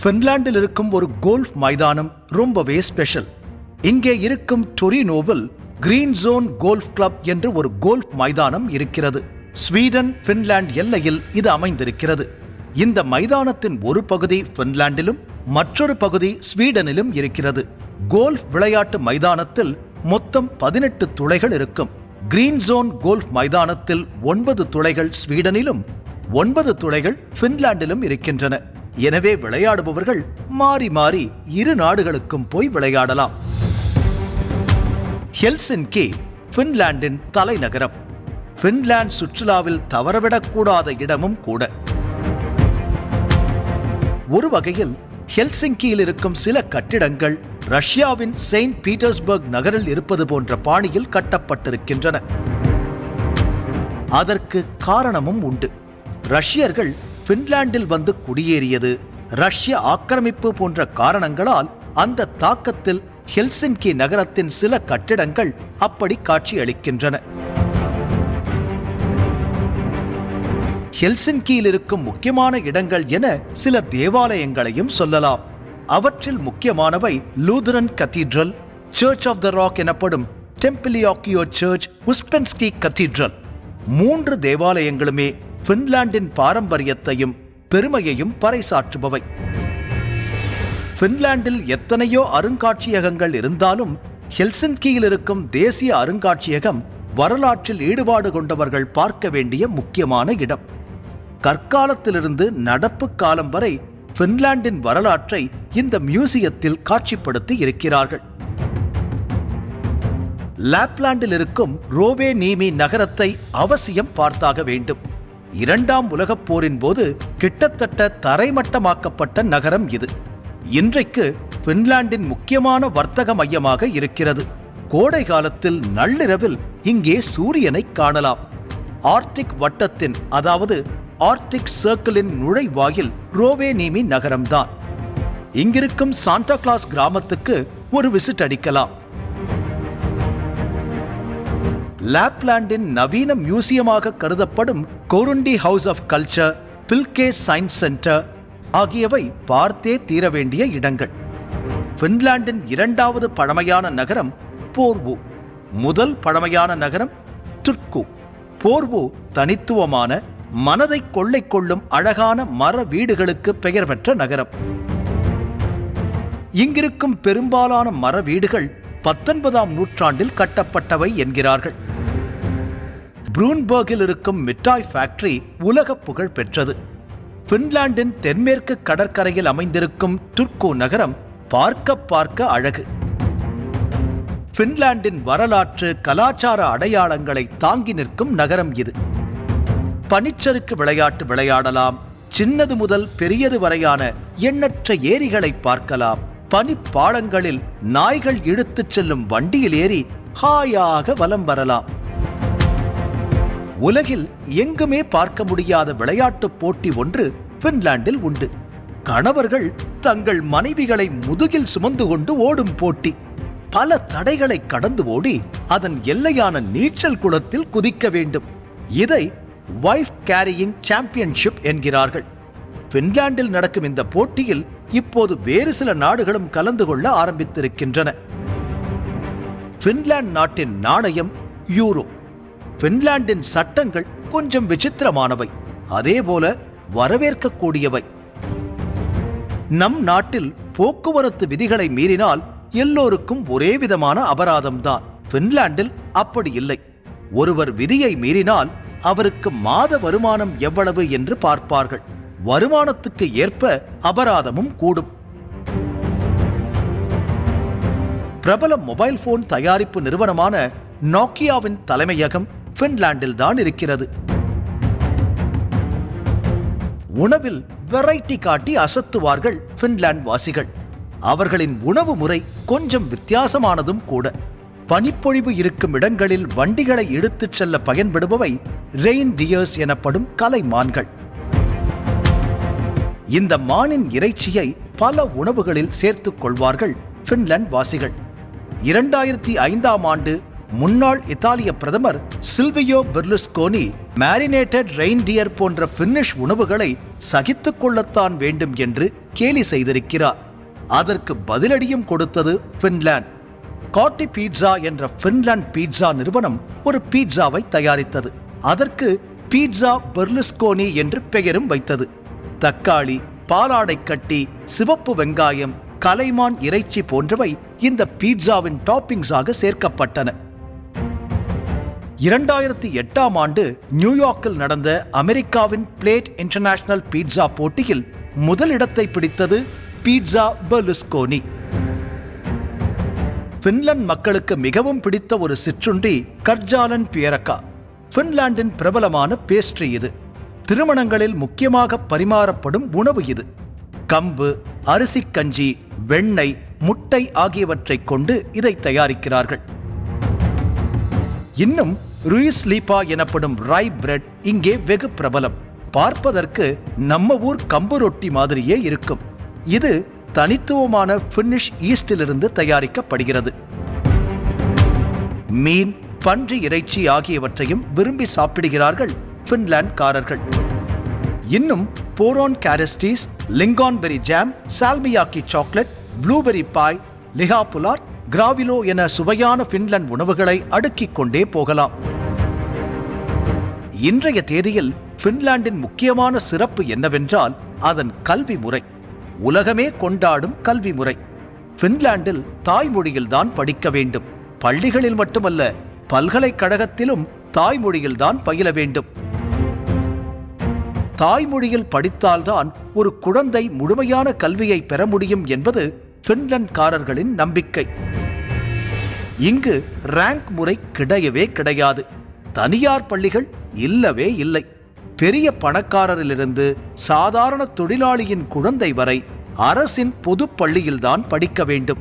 பின்லாண்டில் இருக்கும் ஒரு கோல்ஃப் மைதானம் ரொம்பவே ஸ்பெஷல் இங்கே இருக்கும் டொரினோவில் கிரீன் ஜோன் கோல்ஃப் கிளப் என்று ஒரு கோல்ஃப் மைதானம் இருக்கிறது ஸ்வீடன் பின்லாந்து எல்லையில் இது அமைந்திருக்கிறது. இந்த மைதானத்தின் ஒரு பகுதி பின்லாண்டிலும் மற்றொரு பகுதி ஸ்வீடனிலும் இருக்கிறது கோல்ஃப் விளையாட்டு மைதானத்தில் மொத்தம் பதினெட்டு துளைகள் இருக்கும் கிரீன் ஜோன் கோல்ஃப் மைதானத்தில் ஒன்பது துளைகள் ஸ்வீடனிலும் ஒன்பது துளைகள் பின்லாண்டிலும் இருக்கின்றன எனவே விளையாடுபவர்கள் மாறி மாறி இரு நாடுகளுக்கும் போய் விளையாடலாம். ஹெல்சின்கி பின்லாண்டின் தலைநகரம். பின்லாந்து சுற்றுலாவில் தவறவிடக்கூடாத இடமும் கூட. ஒரு வகையில் ஹெல்சிங்கியில் இருக்கும் சில கட்டிடங்கள் ரஷ்யாவின் செயின்ட் பீட்டர்ஸ்பர்க் நகரில் இருப்பது போன்ற பாணியில் கட்டப்பட்டிருக்கின்றன. அதற்கு காரணமும் உண்டு. ரஷ்யர்கள் பின்லாந்தில் வந்து குடியேறியது. ரஷ்ய ஆக்கிரமிப்பு போன்ற காரணங்களால் அந்த தாக்கத்தில் ஹெல்சின்கி நகரத்தின் சில கட்டிடங்கள் அப்படி காட்சியளிக்கின்றன. ஹெல்சின்கியில் இருக்கும் முக்கியமான இடங்கள் என சில தேவாலயங்களையும் சொல்லலாம். அவற்றில் முக்கியமானவை Lutheran cathedral church of the rock எனப்படும் டெம்பிலியாக்கியோ சர்ச் உஸ்பென்ஸ்கி கத்தீட்ரல். மூன்று தேவாலயங்களுமே பின்லாந்தின் பாரம்பரியத்தையும் பெருமையையும் பறைசாற்றுபவை. பின்லாந்தில் எத்தனையோ அருங்காட்சியகங்கள் இருந்தாலும் ஹெல்சின்கியில் இருக்கும் தேசிய அருங்காட்சியகம் வரலாற்றில் ஈடுபாடு கொண்டவர்கள் பார்க்க வேண்டிய முக்கியமான இடம். கற்காலத்திலிருந்து நடப்பு காலம் வரை பின்லாந்தின் வரலாற்றை இந்த மியூசியத்தில் காட்சிப்படுத்தி இருக்கிறார்கள். லாப்லாண்டில் இருக்கும் ரோவே நீமி நகரத்தை அவசியம் பார்த்தாக வேண்டும். இரண்டாம் உலகப் போரின் போது கிட்டத்தட்ட தரைமட்டமாக்கப்பட்ட நகரம் இது. இன்றைக்கு பின்லாண்டின் முக்கியமான வர்த்தக மையமாக இருக்கிறது. கோடை காலத்தில் நள்ளிரவில் இங்கே சூரியனை காணலாம். ஆர்டிக் வட்டத்தின் அதாவது ஆர்டிக் சர்க்கிளின் நுழைவாயில் ரோவேனீமி நகரம்தான். இங்கிருக்கும் சாண்டா கிளாஸ் கிராமத்துக்கு ஒரு விசிட் அடிக்கலாம். லாப்லாண்டின் நவீன மியூசியமாக கருதப்படும் Korundi house of culture Pilke science centre ஆகியவை பார்த்தே தீர வேண்டிய இடங்கள். பின்லாண்டின் இரண்டாவது பழமையான நகரம் போர்வு முதல் பழமையான நகரம் துர்க்கு போர்வு தனித்துவமான மனதை கொள்ளை கொள்ளும் அழகான மர வீடுகளுக்கு பெயர் பெற்ற நகரம். இங்கிருக்கும் பெரும்பாலான மர வீடுகள் பத்தொன்பதாம் நூற்றாண்டில் கட்டப்பட்டவை என்கிறார்கள். ப்ரூன்பர்கில் இருக்கும் மிட்டாய் ஃபேக்டரி உலக புகழ் பெற்றது. பின்லாண்டின் தென்மேற்கு கடற்கரையில் அமைந்திருக்கும் துர்க்கு நகரம் பார்க்க பார்க்க அழகு. பின்லாண்டின் வரலாற்று கலாச்சார அடையாளங்களை தாங்கி நிற்கும் நகரம் இது. பனிச்சறுக்கு விளையாட்டு விளையாடலாம். சின்னது முதல் பெரியது வரையான எண்ணற்ற ஏரிகளை பார்க்கலாம். பனிப்பாளங்களில் நாய்கள் இழுத்துச் செல்லும் வண்டியில் ஏறி ஹாயாக வலம் வரலாம். உலகில் எங்குமே பார்க்க முடியாத விளையாட்டுப் போட்டி ஒன்று பின்லாண்டில் உண்டு. கணவர்கள் தங்கள் மனைவிகளை முதுகில் சுமந்து கொண்டு ஓடும் போட்டி. பல தடைகளை கடந்து ஓடி அதன் எல்லையான நீச்சல் குளத்தில் குதிக்க வேண்டும். இதை வைஃப் கேரியிங் சாம்பியன்ஷிப் என்கிறார்கள். பின்லாண்டில் நடக்கும் இந்த போட்டியில் இப்போது வேறு சில நாடுகளும் கலந்து கொள்ள ஆரம்பித்திருக்கின்றன. பின்லாந்து நாட்டின் நாணயம் யூரோ. பின்லாந்தின் சட்டங்கள் கொஞ்சம் விசித்திரமானவை. அதேபோல வரவேற்கக்கூடியவை. நம் நாட்டில் போக்குவரத்து விதிகளை மீறினால் எல்லோருக்கும் ஒரே விதமான அபராதம்தான் பின்லாண்டில் அப்படி இல்லை. ஒருவர் விதியை மீறினால் அவருக்கு மாத வருமானம் எவ்வளவு என்று பார்ப்பார்கள். வருமானத்துக்கு ஏற்ப அபராதமும் கூடும். பிரபல மொபைல் போன் தயாரிப்பு நிறுவனமான நோக்கியாவின் தலைமையகம் பின்லாண்டில் தான் இருக்கிறது. உணவில் வெரைட்டி காட்டி அசத்துவார்கள் பின்லாந்து வாசிகள். அவர்களின் உணவு முறை கொஞ்சம் வித்தியாசமானதும் கூட. பனிப்பொழிவு இருக்கும் இடங்களில் வண்டிகளை இழுத்துச் செல்ல பயன்படுபவை ரெயின் டியர்ஸ் எனப்படும் கலைமான்கள். இந்த மானின் இறைச்சியை பல உணவுகளில் சேர்த்துக் கொள்வார்கள் பின்லாந்து வாசிகள். இரண்டாயிரத்தி ஐந்தாம் ஆண்டு முன்னாள் இத்தாலிய பிரதமர் சில்வியோ பெர்லுஸ்கோனி மேரினேட்டட் ரெயின்டியர் போன்ற பின்னிஷ் உணவுகளை சகித்துக் கொள்ளத்தான் வேண்டும் என்று கேலி செய்திருக்கிறார். அதற்கு பதிலடியும் கொடுத்தது பின்லாந்து காட்டி பீட்சா என்ற பின்லாந்து பீட்சா நிறுவனம் ஒரு பீட்சாவை தயாரித்தது. அதற்கு பீட்சா பெர்லுஸ்கோனி என்று பெயரும் வைத்தது. தக்காளி பாலாடை கட்டி சிவப்பு வெங்காயம் கலைமான் இறைச்சி போன்றவை இந்த பீட்சாவின் டாப்பிங்ஸாக சேர்க்கப்பட்டன. இரண்டாயிரத்தி எட்டாம் ஆண்டு நியூயார்க்கில் நடந்த அமெரிக்காவின் பிளேட் இன்டர்நேஷனல் பீட்சா போட்டியில் முதலிடத்தை பிடித்தது பீட்சா பெலுஸ்கோனி பின்லாந்து மக்களுக்கு மிகவும் பிடித்த ஒரு சிற்றுண்டி கர்ஜாலன் பியரக்கா. பின்லாந்தின் பிரபலமான பேஸ்ட்ரி இது. திருமணங்களில் முக்கியமாக பரிமாறப்படும் உணவு இது. கம்பு அரிசி கஞ்சி வெண்ணெய் முட்டை ஆகியவற்றைக் கொண்டு இதை தயாரிக்கிறார்கள். இன்னும் ருயிஸ் லீபா எனப்படும் ரை பிரெட் இங்கே வெகு பிரபலம். பார்ப்பதற்கு நம்ம ஊர் கம்பு ரொட்டி மாதிரியே இருக்கும். இது தனித்துவமான பின்னிஷ் ஈஸ்டிலிருந்து தயாரிக்கப்படுகிறது. மீன் பன்றி இறைச்சி ஆகியவற்றையும் விரும்பி சாப்பிடுகிறார்கள். பின்லாந்துக்காரர்கள். இன்னும் poron karistys lingonberry jam salmiakki chocolate blueberry pie lihapullat graavilohi என சுவையான பின்லாந்து உணவுகளை அடுக்கிக் கொண்டே போகலாம். இன்றைய தேதியில் பின்லாந்தின் முக்கியமான சிறப்பு என்னவென்றால் அதன் கல்வி முறை உலகமே கொண்டாடும் கல்வி முறை பின்லாந்தில் தாய்மொழியில்தான் படிக்க வேண்டும். பள்ளிகளில் மட்டுமல்ல பல்கலைக்கழகத்திலும் தாய்மொழியில்தான் பயில வேண்டும். தாய்மொழியில் படித்தால்தான் ஒரு குழந்தை முழுமையான கல்வியை பெற முடியும் என்பது பின்லாந்துக்காரர்களின் நம்பிக்கை. இங்கு ரேங்க் முறை கிடையவே கிடையாது. தனியார் பள்ளிகள் இல்லவே இல்லை. பெரிய பணக்காரரிலிருந்து சாதாரண தொழிலாளியின் குழந்தை வரை அரசின் பொது பள்ளியில்தான் படிக்க வேண்டும்.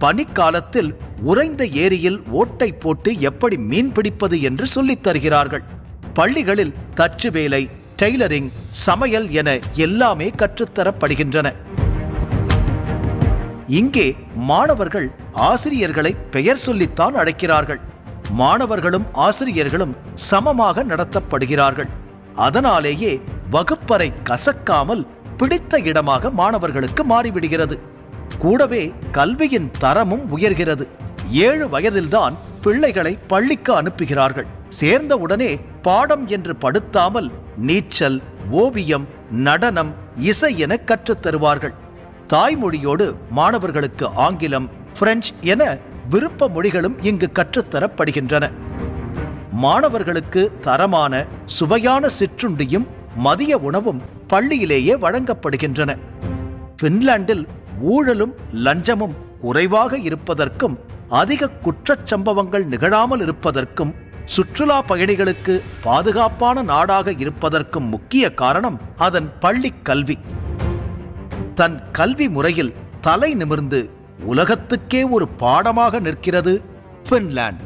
பனிக்காலத்தில் உறைந்த ஏரியில் ஓட்டை போட்டு எப்படி மீன் பிடிப்பது என்று சொல்லித் தருகிறார்கள். பள்ளிகளில் தச்சு வேலை டெய்லரிங் சமையல் என எல்லாமே கற்றுத்தரப்படுகின்றன. இங்கே மாணவர்கள் ஆசிரியர்களை பெயர் சொல்லித்தான் அழைக்கிறார்கள். மாணவர்களும் ஆசிரியர்களும் சமமாக நடத்தப்படுகிறார்கள். அதனாலேயே வகுப்பறை கசக்காமல் பிடித்த இடமாக மாணவர்களுக்கு மாறிவிடுகிறது. கூடவே கல்வியின் தரமும் உயர்கிறது. ஏழு வயதில்தான் பிள்ளைகளை பள்ளிக்கு அனுப்புகிறார்கள். சேர்ந்தவுடனே பாடம் என்று படுத்தாமல் நீச்சல் ஓவியம் நடனம் இசை என கற்றுத் தருவார்கள். தாய்மொழியோடு மாணவர்களுக்கு ஆங்கிலம் பிரெஞ்சு என விருப்ப மொழிகளும் இங்கு கற்றுத்தரப்படுகின்றன மாணவர்களுக்கு தரமான சுவையான சிற்றுண்டியும் மதிய உணவும் பள்ளியிலேயே வழங்கப்படுகின்றன. பின்லாந்தில் ஊழலும் லஞ்சமும் குறைவாக இருப்பதற்கும் அதிக குற்றச் சம்பவங்கள் நிகழாமல் இருப்பதற்கும் சுற்றுலா பயணிகளுக்கு பாதுகாப்பான நாடாக இருப்பதற்கும் முக்கிய காரணம் அதன் பள்ளி கல்வி. தன் கல்வி முறையில் தலை நிமிர்ந்து உலகத்துக்கே ஒரு பாடமாக நிற்கிறது ஃபின்லாந்து